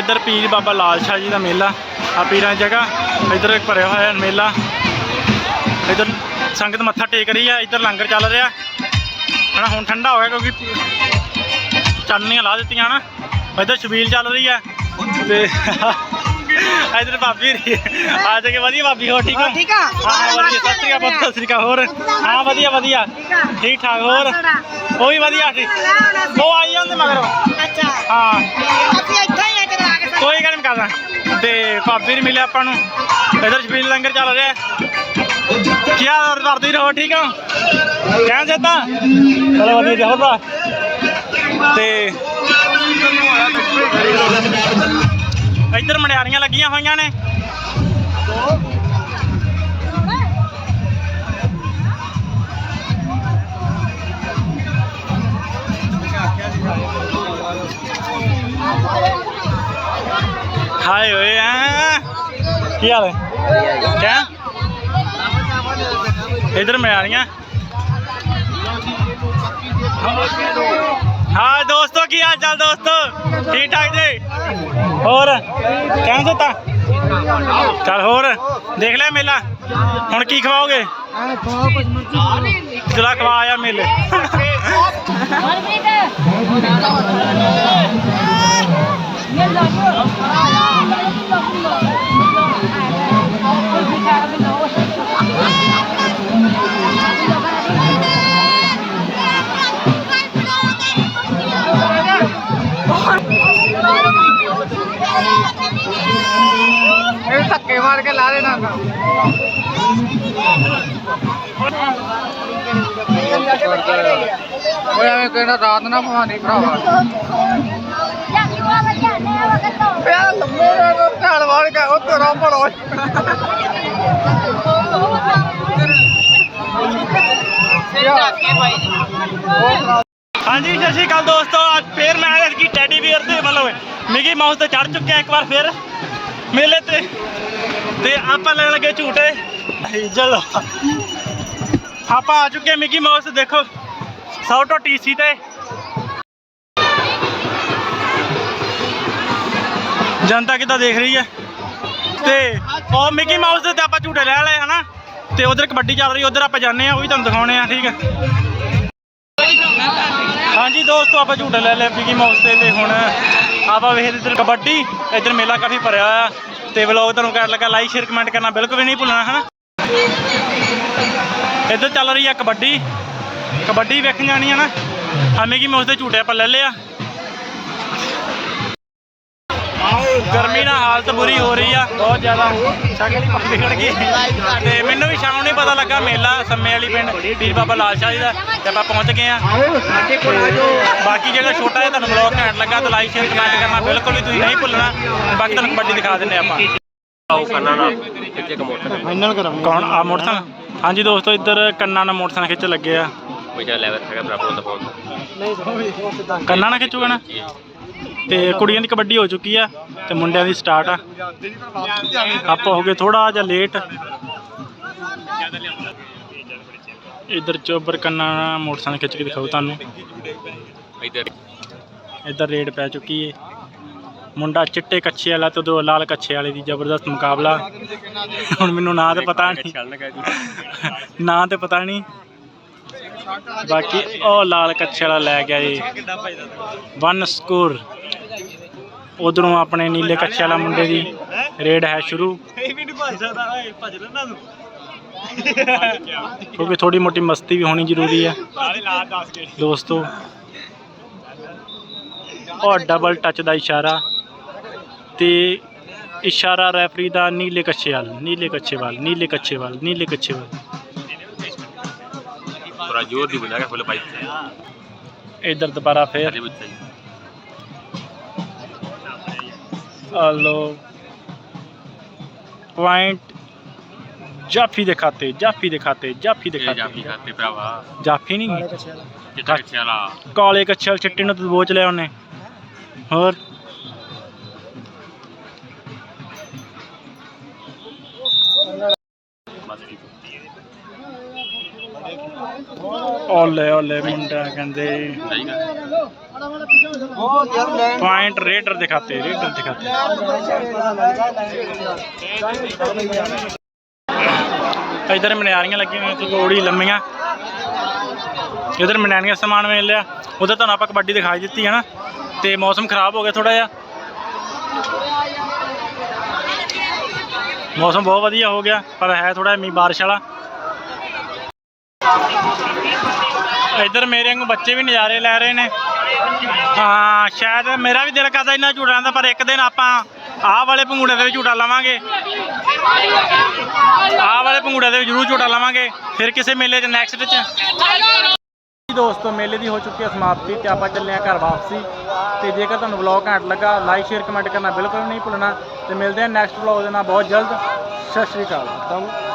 ਇੱਧਰ ਪੀਰ ਬਾਬਾ ਲਾਲ ਸ਼ਾਹ ਜੀ ਦਾ ਮੇਲਾ ਆ ਪੀਰਾਂ ਦੀ ਜਗ੍ਹਾ ਇੱਧਰ ਇੱਕ ਭਰਿਆ ਹੋਇਆ ਮੇਲਾ। ਇੱਧਰ ਸੰਗਤ ਮੱਥਾ ਟੇਕ ਰਹੀ ਆ ਇੱਧਰ ਲੰਗਰ ਚੱਲ ਰਿਹਾ। ਹਨਾ ਹੁਣ ਠੰਡਾ ਹੋ ਗਿਆ ਕਿਉਂਕਿ ਚਾਨਣੀਆਂ ਲਾ ਦਿੱਤੀਆਂ ਹਨਾ। ਇੱਧਰ ਛਬੀਲ ਚੱਲ ਰਹੀ ਆ। ਤੇ ਇੱਧਰ ਭਾਬੀ ਰਹੀ ਆ। ਜਾ ਕੇ ਵਧੀਆ ਭਾਬੀ ਹੋ ਠੀਕ ਹੋ? ਠੀਕ ਆ? ਹਾਂ ਹਾਂ, ਵਧੀਆ। ਸਤਿ ਸ਼੍ਰੀ ਅਕਾਲ ਸਤਿ ਸ਼੍ਰੀ ਅਕਾਲ ਹੋਰ? ਹਾਂ ਵਧੀਆ ਵਧੀਆ। ਠੀਕ ਠਾਕ ਹੋਰ? ਉਹ ਵੀ ਵਧੀਆ ਠੀਕ। ਉਹ ਆਈ ਜਾਂਦੇ ਮਗਰ। ਅੱਛਾ। ਹਾਂ। ਕੋਈ ਗੱਲ ਨਹੀਂ ਕਰਦਾ ਤੇ ਭਾਬੀ ਨੇ ਮਿਲਿਆ ਆਪਾਂ ਨੂੰ। ਇਧਰ ਸ਼ਬੀਲ ਲੰਗਰ ਚੱਲ ਰਿਹਾ। ਕੀ ਹਾਲ ਵਰਦੀ ਰਹੋ ਠੀਕ ਹੋ? ਕਹਿਣ ਜੱਤਾ ਚਲੋ ਵਧੀਆ ਜੀ ਹੋਰ ਤੇ ਇੱਧਰ ਮੜਿਆਰੀਆਂ ਲੱਗੀਆਂ ਹੋਈਆਂ ਨੇ। ਹਾਏ ਓਏ ਆ। ਕੀ ਹਾਲ ਹੈ? ਕਿਆ? ਇਧਰ ਮੜਿਆਰੀਆਂ ਹਾਂ। ਦੋਸਤੋ, ਕੀ ਹਾਲ ਚਾਲ ਦੋਸਤੋ? ਠੀਕ ਠਾਕ ਜੀ? ਹੋਰ? ਕਹਿਣ ਦਿੱਤਾ? ਚੱਲ ਹੋਰ, ਦੇਖ ਲਿਆ ਮੇਲਾ। ਹੁਣ ਕੀ ਖਵਾਓਗੇ? ਚਲਾ ਖਵਾ ਆ ਮੇਲੇ। ਇਹ ਧੱਕੇ ਮਾਰ ਕੇ ਲਾ ਦੇਣਾ ਓਏ ਐਵੇਂ ਕਹਿੰਦਾ ਰਾਤ ਨਾ ਪਵਾਣੀ ਭਰਾਵਾ ਪਿਆ ਲੰਮੇ ਦਾ ਝਾੜ ਵਾੜ ਕੇ ਉਹ ਤੇਰਾ ਭੜੋ। ਹਾਂਜੀ, ਸਤਿ ਸ਼੍ਰੀ ਅਕਾਲ ਦੋਸਤੋ। ਅੱਜ ਫੇਰ ਮੈਂ ਅੱਜ ਕੀ ਟੈਡੀ ਬੀਅਰ ਤੇ ਮਤਲਬ ਮਿਗੀ ਮਾਊਸ ਤੇ ਚੜ ਚੁੱਕਿਆ ਇੱਕ ਵਾਰ ਫੇਰ। ਮੇਲੇ ਤੇ ਤੇ ਆਪਾਂ ਲੈਣ ਲੱਗੇ ਝੂਟੇ। ਚਲੋ। ਆਪਾਂ ਆ ਚੁੱਕੇ ਮਿਗੀ ਮਾਊਸ, ਦੇਖੋ। ਸੌਟੋ ਟੀਸੀ ਤੇ। ਜਨਤਾ ਕਿੱਦਾਂ ਦੇਖ ਰਹੀ ਹੈ? ਤੇ ਉਹ ਮਿਕੀ ਮਾਊਸ ਤੇ ਆਪਾਂ ਝੂਟੇ ਲੈ ਲਏ, ਹਨਾ? ਤੇ ਉਧਰ ਕਬੱਡੀ ਚੱਲ ਰਹੀ, ਉਧਰ ਆਪਾਂ ਜਾਂਦੇ ਆ ਉਹ ਵੀ ਤੁਹਾਨੂੰ ਦਿਖਾਉਣੇ ਆ, ਠੀਕ ਹੈ? ਹਾਂਜੀ ਦੋਸਤੋ, ਆਪਾਂ ਝੂਟੇ ਲੈ ਲਏ ਮਿਕੀ ਮਾਊਸ ਤੇ ਹੁਣ ਆਪਾਂ ਵੇਖਦੇ ਇੱਧਰ ਕਬੱਡੀ, ਇੱਧਰ ਮੇਲਾ ਕਾਫੀ ਭਰਿਆ ਹੋਇਆ। ਤੇ ਵਲੌਗ ਤੁਹਾਨੂੰ ਕਹਿਣ ਲੱਗਾ ਲਾਈਕ ਸ਼ੇਅਰ ਕਮੈਂਟ ਕਰਨਾ ਬਿਲਕੁਲ ਵੀ ਨਹੀਂ ਭੁੱਲਣਾ, ਹਨਾ? ਇੱਧਰ ਚੱਲ ਰਹੀ ਆ ਕਬੱਡੀ। ਕਬੱਡੀ ਵੇਖਣ ਜਾਣੀ ਆ ਨਾ। ਆ ਮਿਕੀ ਮੈਂ ਉਸਦੇ ਝੂਟੇ ਆਪਾਂ ਲੈ ਲਿਆ ਗਰਮੀ ਨਾਲ ਹਾਲਤ ਬੁਰੀ ਹੋ ਰਹੀ ਆ। ਬਹੁਤ ਜ਼ਿਆਦਾ ਸ਼ਕਲ ਹੀ ਪੱਕੀ ਖੜ ਗਈ। ਤੇ ਮੈਨੂੰ ਵੀ ਸ਼ਾਮ ਨੂੰ ਨਹੀਂ ਪਤਾ ਲੱਗਾ ਮੇਲਾ ਸੰਮੇ ਵਾਲੀ ਪਿੰਡ ਪੀਰ ਬਾਬਾ ਲਾਲ ਸ਼ਾਹ ਜੀ ਦਾ ਤੇ ਆਪਾਂ ਪਹੁੰਚ ਗਏ ਆ। ਬਾਕੀ ਜਿਹੜਾ ਛੋਟਾ ਜਿਹਾ ਤੁਹਾਨੂੰ ਬਲੌਗ ਘੈਂਟ ਲੱਗਾ ਤਾਂ ਲਾਈਕ ਸ਼ੇਅਰ ਕਮੈਂਟ ਕਰਨਾ ਬਿਲਕੁਲ ਵੀ ਤੁਸੀਂ ਨਹੀਂ ਭੁੱਲਣਾ। ਬਾਕੀ ਤੁਹਾਨੂੰ ਕਬੱਡੀ ਦਿਖਾ ਦਿੰਨੇ ਆਪਾਂ। ਆਓ ਕੰਨਾਂ ਨਾਲ ਇੱਥੇ ਇੱਕ ਮੋਟਰ ਫਾਈਨਲ ਕਰਾਂ ਕੌਣ? ਆ ਮੋਟਰਸਾਈਕਲ? ਹਾਂਜੀ ਦੋਸਤੋ ਇੱਧਰ ਕੰਨਾਂ ਨਾਲ ਮੋਟਰਸਾਈਕਲ ਖਿੱਚ ਲੱਗੇ ਆ। ਕੋਈ ਲੈਵਲ ਹੈਗਾ ਬਰਾਬਰ ਹੁੰਦਾ ਫੋਨ ਕੰਨਾਂ ਨਾਲ ਖਿੱਚੂਗਾ ਨਾ? ਤੇ ਕੁੜੀਆਂ ਦੀ ਕਬੱਡੀ ਹੋ ਚੁੱਕੀ ਆ ਤੇ ਮੁੰਡਿਆਂ ਦੀ ਸਟਾਰਟ ਆ। ਆਪਾਂ ਹੋ ਗਏ ਥੋੜਾ ਜਿਹਾ ਲੇਟ ਇਧਰ ਚੋਬਰ ਕੰਨਾਂ ਮੋਟਰਸਾਈਕਲ ਖਿੱਚ ਕੇ ਦਿਖਾਉ ਤੁਹਾਨੂੰ। ਇੱਧਰ ਇੱਧਰ ਰੇਡ ਪੈ ਚੁੱਕੀ ਏ। ਮੁੰਡਾ ਚਿੱਟੇ ਕੱਛੇ ਵਾਲਾ ਤੇ ਉਦੋਂ ਲਾਲ ਕੱਛੇ ਵਾਲੇ ਦੀ ਜ਼ਬਰਦਸਤ ਮੁਕਾਬਲਾ। ਹੁਣ ਮੈਨੂੰ ਨਾਂ ਤੇ ਪਤਾ ਨਹੀਂ। ਨਾਂ ਤੇ ਪਤਾ ਨਹੀਂ। ਬਾਕੀ ਉਹ ਲਾਲ ਕੱਛੇ ਵਾਲਾ ਲੈ ਗਿਆ ਜੀ। ਵਨ ਸਕੋਰ ਉਧਰੋਂ ਆਪਣੇ ਨੀਲੇ ਕੱਛੇ ਵਾਲਾ ਮੁੰਡੇ ਦੀ ਰੇਡ ਹੈ ਸ਼ੁਰੂ। ਕਿਉਂਕਿ ਥੋੜੀ ਮੋਟੀ ਮਸਤੀ ਵੀ ਹੋਣੀ ਜ਼ਰੂਰੀ ਹੈ ਦੋਸਤੋ ਔਰ ਡਬਲ ਟੱਚ ਦਾ ਇਸ਼ਾਰਾ। ਤੇ ਇਸ਼ਾਰਾ ਰੈਫਰੀ ਦਾ ਨੀਲੇ ਕੱਛੇ ਵਾਲ, ਨੀਲੇ ਕੱਛੇ ਵਾਲ, ਨੀਲੇ ਕੱਛੇ ਵਾਲ, ਨੀਲੇ ਕੱਛੇ ਵਾਲ। ਥੋੜਾ ਜ਼ੋਰ ਦੀ ਬੁਲਾ ਕੇ ਫੁੱਲ ਪਾਈ ਤੇ ਇਧਰ ਦੁਬਾਰਾ ਫੇਰ ਅਜੇ ਵਿੱਚ ਸਹੀ ਆ ਲੋ ਪੁਆਇੰਟ ਜਾਫੀ ਦੇ ਖਾਤੇ ਜਾਫੀ ਦੇ ਖਾਤੇ ਜਾਫੀ ਦੇ ਇਹ ਜਾਫੀ ਖਾਤੇ ਖਾਤੇ ਭਰਾਵਾ ਜਾਫੀ ਨਹੀਂ ਕਿੱਥੇ ਵਾਲਾ ਕਾਲੇ ਕੱਛਲ ਚਿੱਟੇ ਨੂੰ ਦਬੋਚ ਲਿਆ ਉਹਨੇ ਹੋਰ ਓਲੇ ਓਲੇ ਮੁੰਡਾ ਕਹਿੰਦੇ ਸਹੀ ਗੱਲ ਬਹੁਤ ਯਾਰ ਲੈਣ पॉइंट रेडर दिखाते रेडर दिखाते ਇਧਰ ਮਨਿਆਰੀਆਂ ਲੱਗੀਆਂ ਹੋਈਆਂ ਤੇ ਗੋੜੀ ਲੰਮੀਆਂ ਇਧਰ ਮਨਿਆਰੀਆਂ ਸਮਾਨ ਮਿਲ ਲਿਆ ਉਧਰ ਤੁਹਾਨੂੰ ਆਪਾਂ ਕਬੱਡੀ ਦਿਖਾਈ ਦਿੱਤੀ ਹੈ ਨਾ ਤੇ ਮੌਸਮ ਖਰਾਬ ਹੋ ਗਿਆ ਥੋੜਾ ਜਿਹਾ ਮੌਸਮ ਬਹੁਤ ਵਧੀਆ ਹੋ ਗਿਆ ਪਰ ਹੈ ਥੋੜਾ ਮੀਂਹ ਬਾਰਿਸ਼ ਵਾਲਾ ਇੱਧਰ ਮੇਰੇ ਵਾਂਗੂ ਬੱਚੇ ਵੀ ਨਜ਼ਾਰੇ ਲੈ ਰਹੇ ਨੇ। ਹਾਂ, ਸ਼ਾਇਦ ਮੇਰਾ ਵੀ ਦਿਲ ਕਰਦਾ ਇਹਨਾਂ ਝੂਟਾ ਦਾ, ਪਰ ਇੱਕ ਦਿਨ ਆਪਾਂ ਆਹ ਵਾਲੇ ਪੰਗੂੜੇ ਦੇ ਵੀ ਝੂਟਾ ਲਵਾਂਗੇ। ਆਹ ਵਾਲੇ ਪੰਗੂੜੇ ਦੇ ਵੀ ਜ਼ਰੂਰ ਝੂਟਾ ਲਵਾਂਗੇ, ਫਿਰ ਕਿਸੇ ਮੇਲੇ 'ਚ ਨੈਕਸਟ 'ਚ। ਦੋਸਤੋ, ਮੇਲੇ ਦੀ ਹੋ ਚੁੱਕੀ ਹੈ ਸਮਾਪਤੀ ਤੇ ਆਪਾਂ ਚੱਲੇ ਹਾਂ ਘਰ ਵਾਪਸੀ। ਤੇ ਜੇਕਰ ਤੁਹਾਨੂੰ ਵਲੌਗ ਘੈਂਟ ਲੱਗਾ ਲਾਈਕ ਸ਼ੇਅਰ ਕਮੈਂਟ ਕਰਨਾ ਬਿਲਕੁਲ ਨਹੀਂ ਭੁੱਲਣਾ। ਤੇ ਮਿਲਦੇ ਹਾਂ ਨੈਕਸਟ ਵਲੌਗ ਦੇ ਨਾਲ ਬਹੁਤ ਜਲਦ। ਸਤਿ ਸ਼੍ਰੀ ਅਕਾਲ।